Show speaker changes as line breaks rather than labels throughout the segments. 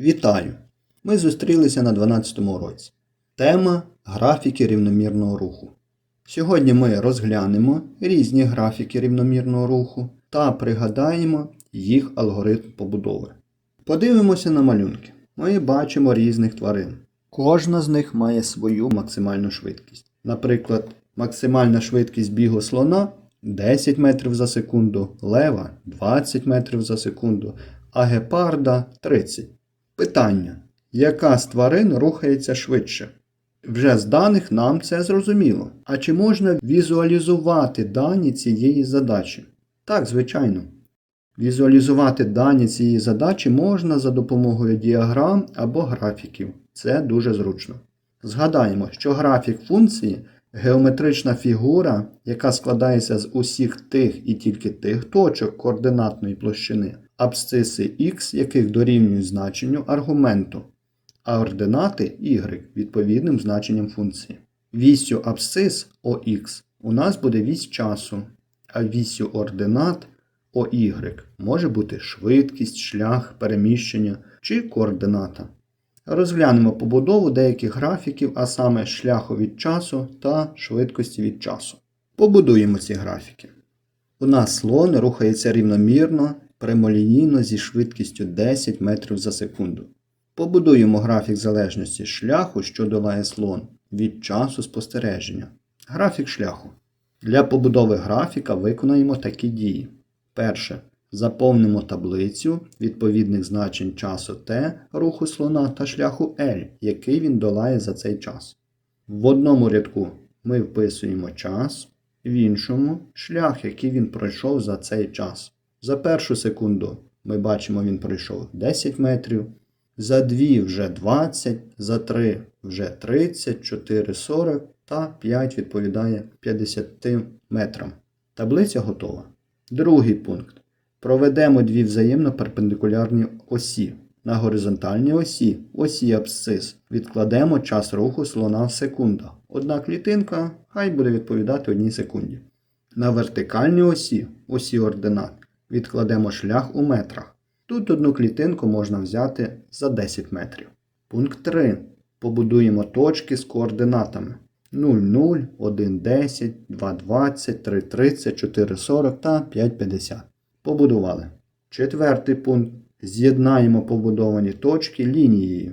Вітаю! Ми зустрілися на 12 році. Тема графіки рівномірного руху. Сьогодні ми розглянемо різні графіки рівномірного руху та пригадаємо їх алгоритм побудови. Подивимося на малюнки. Ми бачимо різних тварин. Кожна з них має свою максимальну швидкість. Наприклад, максимальна швидкість бігу слона 10 метрів за секунду, лева 20 метрів за секунду, а гепарда 30. Питання: яка з тварин рухається швидше? Вже з даних нам це зрозуміло. А чи можна візуалізувати дані цієї задачі? Так, звичайно. Візуалізувати дані цієї задачі можна за допомогою діаграм або графіків. Це дуже зручно. Згадаємо, що графік функції геометрична фігура, яка складається з усіх тих і тільки тих точок координатної площини, абсциси x, яких дорівнюють значенню аргументу, а ординати y відповідним значенням функції. Вісю абсцис ОХ у нас буде вісь часу, а вісю ординат ОY може бути швидкість, шлях, переміщення чи координата. Розглянемо побудову деяких графіків, а саме шляху від часу та швидкості від часу. Побудуємо ці графіки. У нас слон рухається рівномірно, прямолінійно зі швидкістю 10 метрів за секунду. Побудуємо графік залежності шляху, що долає слон, від часу спостереження. Графік шляху. Для побудови графіка виконаємо такі дії. Перше. Заповнимо таблицю відповідних значень часу t руху слона та шляху L, який він долає за цей час. В одному рядку ми вписуємо час, в іншому шлях, який він пройшов за цей час. За першу секунду ми бачимо, він пройшов 10 метрів, за 2 вже 20, за 3 вже 30, 4 40 та 5 відповідає 50 метрам. Таблиця готова. Другий пункт. Проведемо дві взаємно перпендикулярні осі. На горизонтальній осі, осі абсцис, відкладемо час руху слона в секундах. Одна клітинка хай буде відповідати одній секунді. На вертикальній осі, осі ординат, відкладемо шлях у метрах. Тут одну клітинку можна взяти за 10 метрів. Пункт 3. Побудуємо точки з координатами 0, 0, 1, 10, 2, 20, 3, 30, 4, 40 та 5, 50. Побудували. Четвертий пункт. З'єднаємо побудовані точки лінією.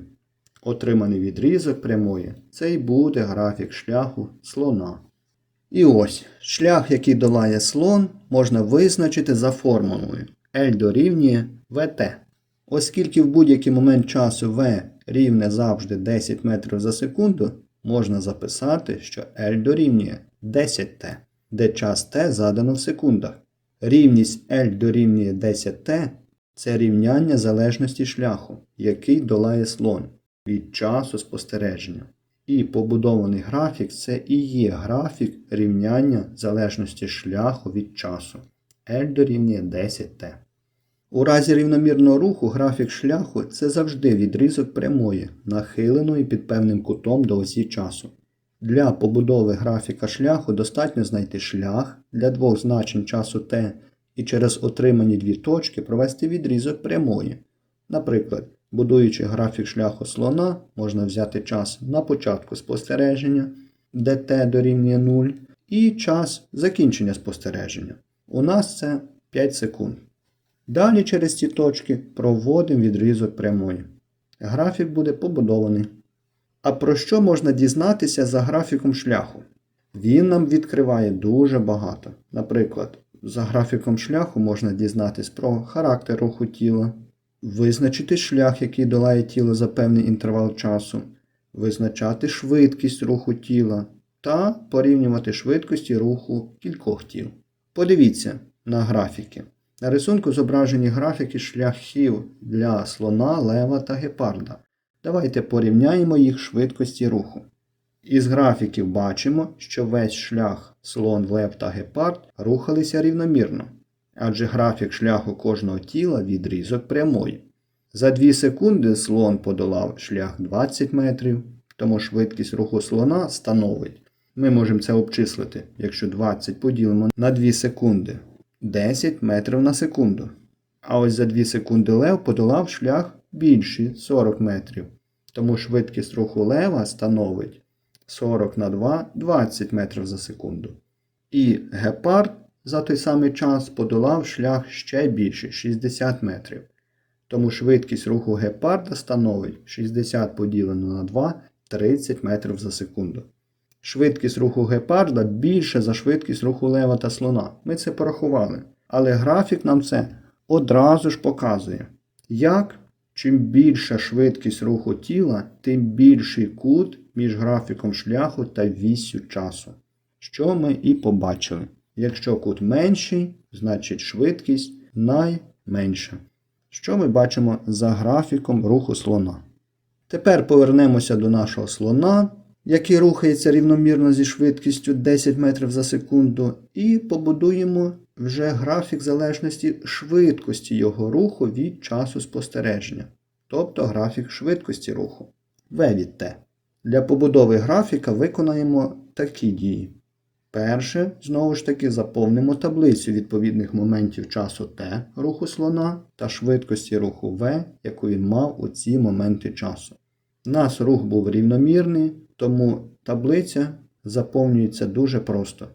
Отриманий відрізок прямої це і буде графік шляху слона. І ось шлях, який долає слон, можна визначити за формулою L дорівнює VT. Оскільки в будь-який момент часу V рівне завжди 10 метрів за секунду, можна записати, що L дорівнює 10T, де час T задано в секундах. Рівність L дорівнює 10T це рівняння залежності шляху, який долає слон від часу спостереження. І побудований графік це і є графік рівняння залежності шляху від часу. L дорівнює 10T. У разі рівномірного руху графік шляху це завжди відрізок прямої, нахиленої під певним кутом до осі часу. Для побудови графіка шляху достатньо знайти шлях для двох значень часу t і через отримані дві точки провести відрізок прямої. Наприклад, будуючи графік шляху слона, можна взяти час на початку спостереження, де t дорівнює 0, і час закінчення спостереження. У нас це 5 секунд. Далі через ці точки проводимо відрізок прямої. Графік буде побудований. А про що можна дізнатися за графіком шляху? Він нам відкриває дуже багато. Наприклад, за графіком шляху можна дізнатись про характер руху тіла, визначити шлях, який долає тіло за певний інтервал часу, визначати швидкість руху тіла та порівнювати швидкості руху кількох тіл. Подивіться на графіки. На рисунку зображені графіки шляхів для слона, лева та гепарда. Давайте порівняємо їх швидкості руху. Із графіків бачимо, що весь шлях слон, лев та гепард рухалися рівномірно, адже графік шляху кожного тіла відрізок прямої. За 2 секунди слон подолав шлях 20 метрів, тому швидкість руху слона становить. Ми можемо це обчислити, якщо 20 поділимо на 2 секунди 10 метрів на секунду. А ось за 2 секунди лев подолав шлях більші 40 метрів. Тому швидкість руху лева становить 40 на 2 20 метрів за секунду. І гепард за той самий час подолав шлях ще більше 60 метрів. Тому швидкість руху гепарда становить 60 поділено на 2 30 метрів за секунду. Швидкість руху гепарда більше за швидкість руху лева та слона. Ми це порахували. Але графік нам це одразу ж показує. Як чим більша швидкість руху тіла, тим більший кут між графіком шляху та віссю часу. Що ми і побачили. Якщо кут менший, значить швидкість найменша. Що ми бачимо за графіком руху слона? Тепер повернемося до нашого слона, який рухається рівномірно зі швидкістю 10 метрів за секунду, і побудуємо вже графік залежності швидкості його руху від часу спостереження, тобто графік швидкості руху V від T. Для побудови графіка виконаємо такі дії. Перше, знову ж таки, заповнимо таблицю відповідних моментів часу T руху слона та швидкості руху V, яку він мав у ці моменти часу. У нас рух був рівномірний, тому таблиця заповнюється дуже просто.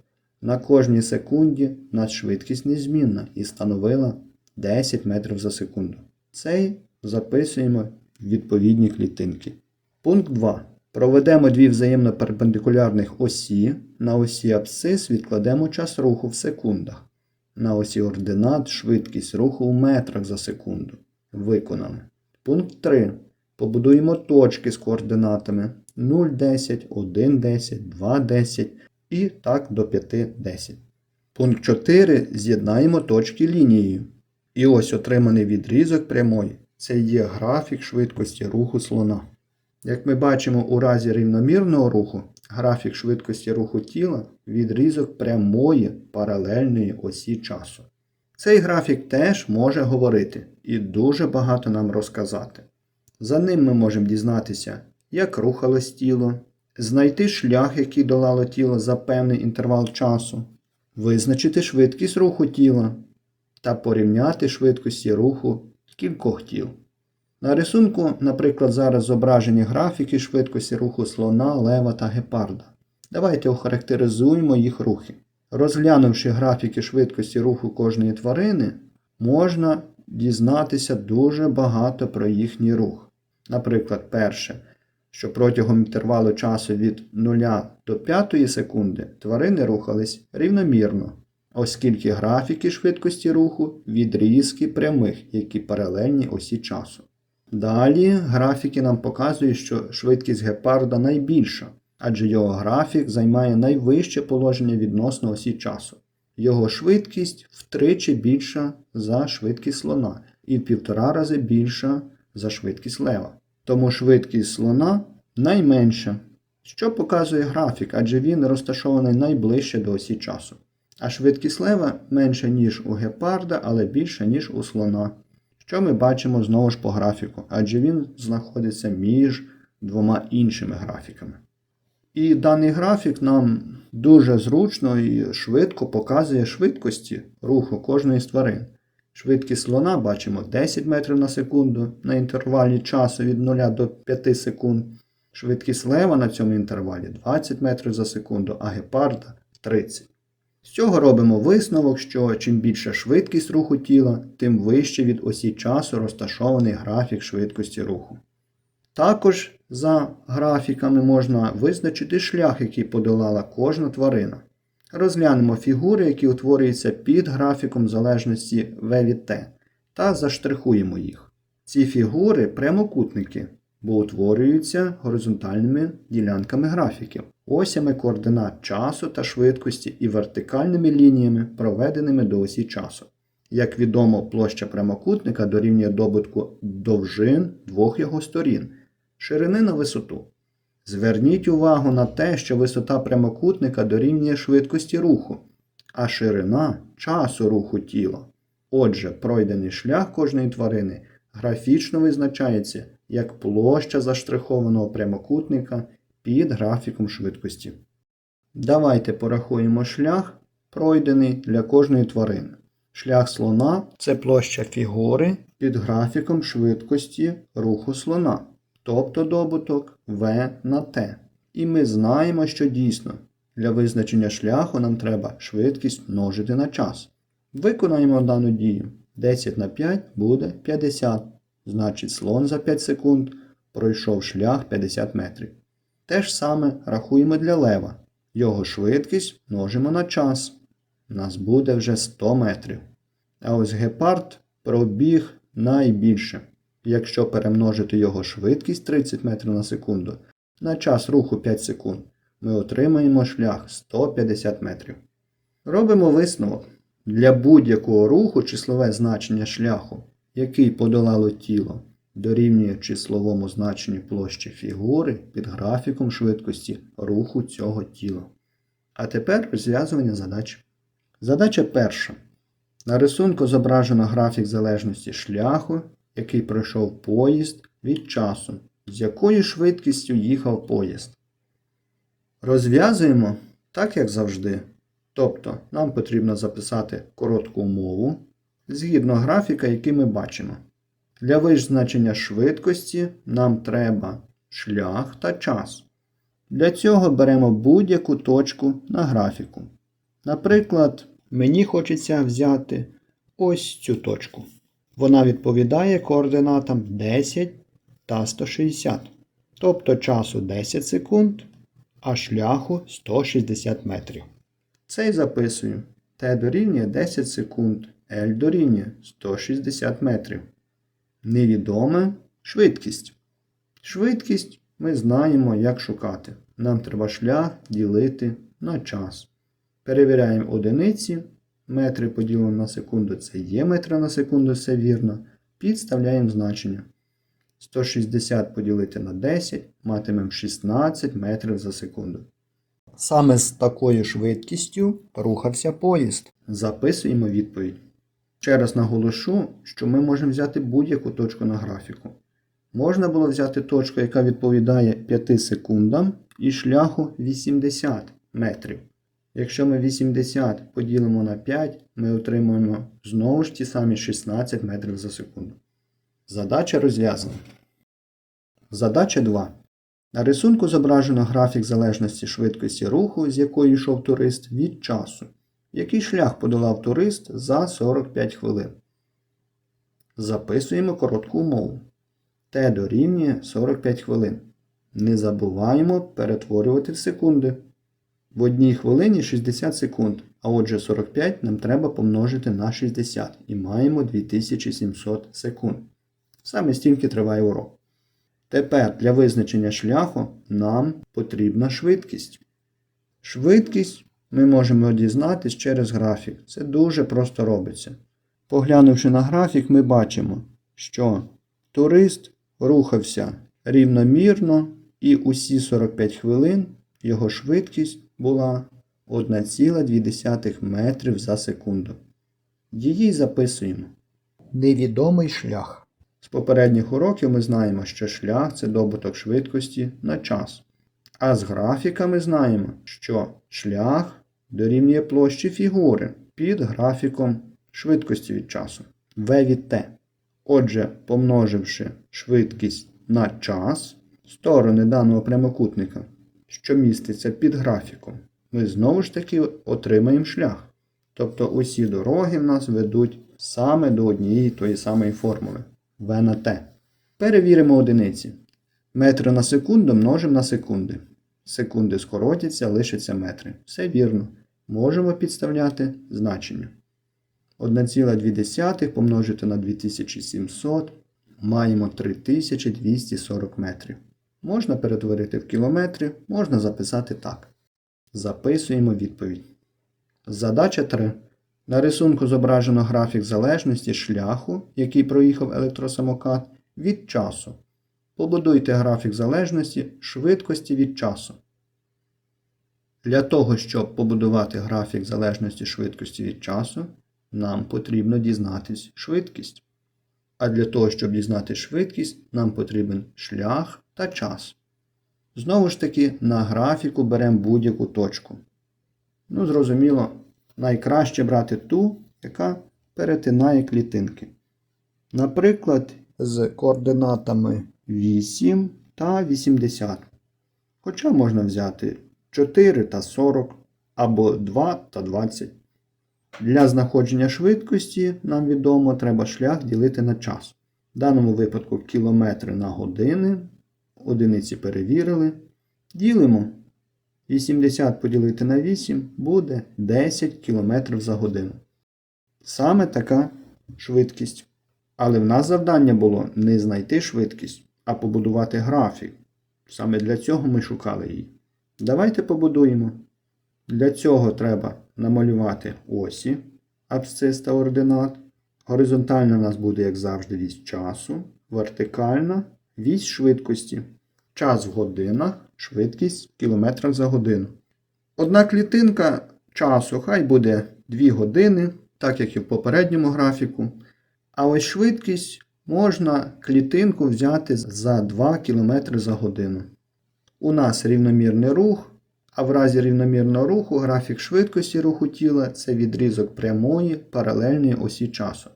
На кожній секунді нас швидкість незмінна і становила 10 метрів за секунду. Цей записуємо в відповідні клітинки. Пункт 2. Проведемо дві взаємно перпендикулярних осі. На осі абсцис відкладемо час руху в секундах. На осі ординат швидкість руху у метрах за секунду. Виконали. Пункт 3. Побудуємо точки з координатами 0,10, 1,10, 2,10 і так до 5,10. Пункт 4. З'єднаємо точки лінією. І ось отриманий відрізок прямої. Це є графік швидкості руху слона. Як ми бачимо у разі рівномірного руху, графік швидкості руху тіла відрізок прямої паралельної осі часу. Цей графік теж може говорити і дуже багато нам розказати. За ним ми можемо дізнатися, як рухалось тіло, знайти шлях, який долало тіло за певний інтервал часу, визначити швидкість руху тіла та порівняти швидкості руху кількох тіл. На рисунку, наприклад, зараз зображені графіки швидкості руху слона, лева та гепарда. Давайте охарактеризуємо їх рухи. Розглянувши графіки швидкості руху кожної тварини, можна дізнатися дуже багато про їхній рух. Наприклад, перше, що протягом інтервалу часу від 0 до 5 секунди тварини рухались рівномірно, оскільки графіки швидкості руху відрізки прямих, які паралельні осі часу. Далі графіки нам показують, що швидкість гепарда найбільша, адже його графік займає найвище положення відносно осі часу. Його швидкість втричі більша за швидкість слона і в півтора рази більша за швидкість лева. Тому швидкість слона найменша, що показує графік, адже він розташований найближче до осі часу. А швидкість лева менша, ніж у гепарда, але більша, ніж у слона що ми бачимо знову ж по графіку, адже він знаходиться між двома іншими графіками. І даний графік нам дуже зручно і швидко показує швидкості руху кожної з тварин. Швидкість слона бачимо 10 метрів на секунду на інтервалі часу від 0 до 5 секунд. Швидкість лева на цьому інтервалі 20 метрів за секунду, а гепарда 30. З цього робимо висновок, що чим більша швидкість руху тіла, тим вище від осі часу розташований графік швидкості руху. Також за графіками можна визначити шлях, який подолала кожна тварина. Розглянемо фігури, які утворюються під графіком залежності V від T, та заштрихуємо їх. Ці фігури прямокутники, бо утворюються горизонтальними ділянками графіків осями координат часу та швидкості і вертикальними лініями, проведеними до осі часу. Як відомо, площа прямокутника дорівнює добутку довжин двох його сторін, ширини на висоту. Зверніть увагу на те, що висота прямокутника дорівнює швидкості руху, а ширина часу руху тіла. Отже, пройдений шлях кожної тварини графічно визначається як площа заштрихованого прямокутника під графіком швидкості. Давайте порахуємо шлях, пройдений для кожної тварини. Шлях слона це площа фігури під графіком швидкості руху слона, тобто добуток v на t. І ми знаємо, що дійсно для визначення шляху нам треба швидкість множити на час. Виконаємо дану дію. 10 на 5 буде 50. Значить, слон за 5 секунд пройшов шлях 50 метрів. Те ж саме рахуємо для лева. Його швидкість множимо на час. Нас буде вже 100 метрів. А ось гепард пробіг найбільше. Якщо перемножити його швидкість 30 метрів на секунду на час руху 5 секунд, ми отримаємо шлях 150 метрів. Робимо висновок. Для будь-якого руху числове значення шляху, який подолало тіло, дорівнює числовому значенню площі фігури під графіком швидкості руху цього тіла. А тепер розв'язування задач. Задача перша. На рисунку зображено графік залежності шляху, який пройшов поїзд від часу, з якою швидкістю їхав поїзд. Розв'язуємо так, як завжди. Тобто нам потрібно записати коротку умову згідно графіка, який ми бачимо. Для визначення швидкості нам треба шлях та час. Для цього беремо будь-яку точку на графіку. Наприклад, мені хочеться взяти ось цю точку. Вона відповідає координатам 10 та 160. Тобто часу 10 секунд, а шляху 160 метрів. Це й записую. Т дорівнює 10 секунд, L дорівнює 160 метрів. Невідоме швидкість. Швидкість ми знаємо, як шукати. Нам треба шлях ділити на час. Перевіряємо одиниці. Метри поділено на секунду це є метри на секунду, все вірно. Підставляємо значення. 160 поділити на 10 матимемо 16 метрів за секунду. Саме з такою швидкістю рухався поїзд. Записуємо відповідь. Ще раз наголошу, що ми можемо взяти будь-яку точку на графіку. Можна було взяти точку, яка відповідає 5 секундам і шляху 80 метрів. Якщо ми 80 поділимо на 5, ми отримаємо знову ж ті самі 16 метрів за секунду. Задача розв'язана. Задача 2. На рисунку зображено графік залежності швидкості руху, з якої йшов турист від часу. Який шлях подолав турист за 45 хвилин. Записуємо коротку умову. Т дорівнює 45 хвилин. Не забуваємо перетворювати в секунди. В одній хвилині 60 секунд, а отже 45 нам треба помножити на 60 і маємо 2700 секунд. Саме стільки триває урок. Тепер для визначення шляху нам потрібна швидкість. Швидкість ми можемо дізнатись через графік. Це дуже просто робиться. Поглянувши на графік, ми бачимо, що турист рухався рівномірно і усі 45 хвилин його швидкість була 1,2 метрів за секунду. Її записуємо. Невідомий шлях. З попередніх уроків ми знаємо, що шлях це добуток швидкості на час. А з графіка ми знаємо, що шлях дорівнює площі фігури під графіком швидкості від часу v від t. Отже, помноживши швидкість на час, сторони даного прямокутника, що міститься під графіком, ми знову ж таки отримаємо шлях. Тобто усі дороги в нас ведуть саме до однієї тої самої формули v на t. Перевіримо одиниці. Метри на секунду множимо на секунди. Секунди скоротяться, лишаться метри. Все вірно. Можемо підставляти значення. 1,2 помножити на 2700 маємо 3240 метрів. Можна перетворити в кілометри, можна записати так. Записуємо відповідь. Задача 3. На рисунку зображено графік залежності шляху, який проїхав електросамокат, від часу. Побудуйте графік залежності швидкості від часу. Для того, щоб побудувати графік залежності швидкості від часу, нам потрібно дізнатись швидкість. А для того, щоб дізнати швидкість, нам потрібен шлях та час. Знову ж таки, на графіку беремо будь-яку точку. Ну, зрозуміло, найкраще брати ту, яка перетинає клітинки. Наприклад, з координатами 8 та 80. Хоча можна взяти 4 та 40 або 2 та 20. Для знаходження швидкості нам відомо треба шлях ділити на час. В даному випадку кілометри на години. Одиниці перевірили. Ділимо. 80 поділити на 8 буде 10 км за годину. Саме така швидкість. Але в нас завдання було не знайти швидкість, а побудувати графік. Саме для цього ми шукали її. Давайте побудуємо. Для цього треба намалювати осі абсцис та ординат. Горизонтальна у нас буде, як завжди, вісь часу, вертикальна вісь швидкості. Час в годинах, швидкість в кілометрах за годину. Одна клітинка часу хай буде 2 години, так як і в попередньому графіку. А ось швидкість можна клітинку взяти за 2 км за годину. У нас рівномірний рух, а в разі рівномірного руху графік швидкості руху тіла це відрізок прямої паралельної осі часу.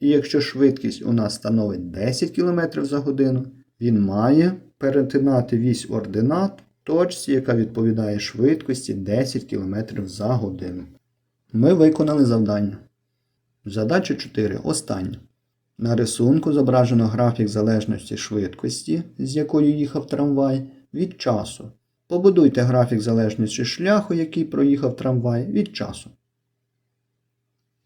І якщо швидкість у нас становить 10 км за годину, він має перетинати вісь ординат точці, яка відповідає швидкості 10 км за годину. Ми виконали завдання. Задача 4. Остання. На рисунку зображено графік залежності швидкості, з якою їхав трамвай, від часу. Побудуйте графік залежності шляху, який проїхав трамвай, від часу.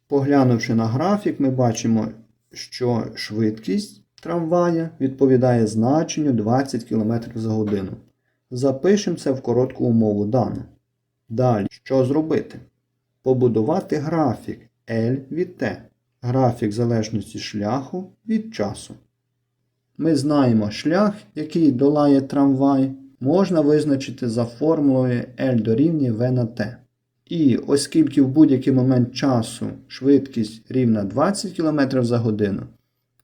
Поглянувши на графік, ми бачимо, що швидкість трамвая відповідає значенню 20 км за годину. Запишемо це в коротку умову дану. Далі, що зробити? Побудувати графік L від T. Графік залежності шляху від часу. Ми знаємо шлях, який долає трамвай, можна визначити за формулою L дорівнює V на T. І оскільки в будь-який момент часу швидкість рівна 20 км за годину,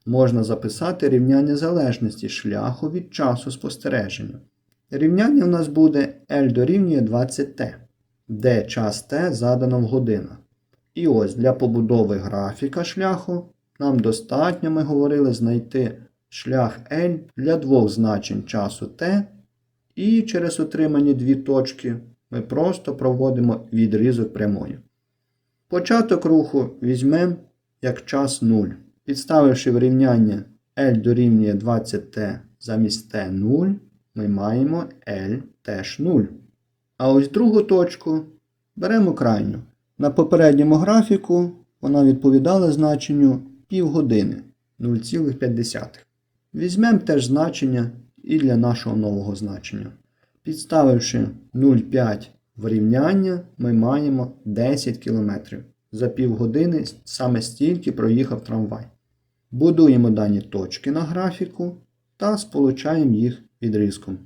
можна записати рівняння залежності шляху від часу спостереження. Рівняння у нас буде L дорівнює 20t, де час t задано в годинах. І ось для побудови графіка шляху нам достатньо, ми говорили, знайти шлях L для двох значень часу t, і через отримані дві точки ми просто проводимо відрізок прямої. Початок руху візьмемо як час 0. Підставивши в L дорівнює 20t замість t 0, ми маємо L теж 0. А ось другу точку беремо крайню. На попередньому графіку вона відповідала значенню півгодини 0,5. Візьмемо теж значення і для нашого нового значення. Підставивши 0,5 в рівняння, ми маємо 10 км. За півгодини саме стільки проїхав трамвай. Будуємо дані точки на графіку та сполучаємо їх відрізком.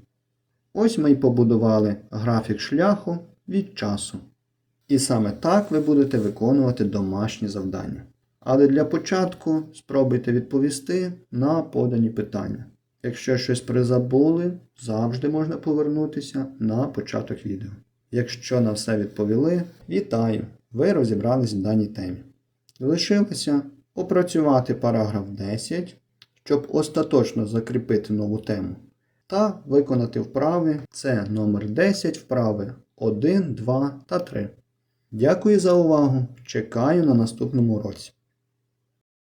Ось ми й побудували графік шляху від часу. І саме так ви будете виконувати домашні завдання. Але для початку спробуйте відповісти на подані питання. Якщо щось призабули, завжди можна повернутися на початок відео. Якщо на все відповіли, вітаю! Ви розібрались в даній темі. Лишилося опрацювати параграф 10, щоб остаточно закріпити нову тему, та виконати вправи. Це номер 10 вправи 1, 2 та 3. Дякую за увагу! Чекаю на наступному уроці.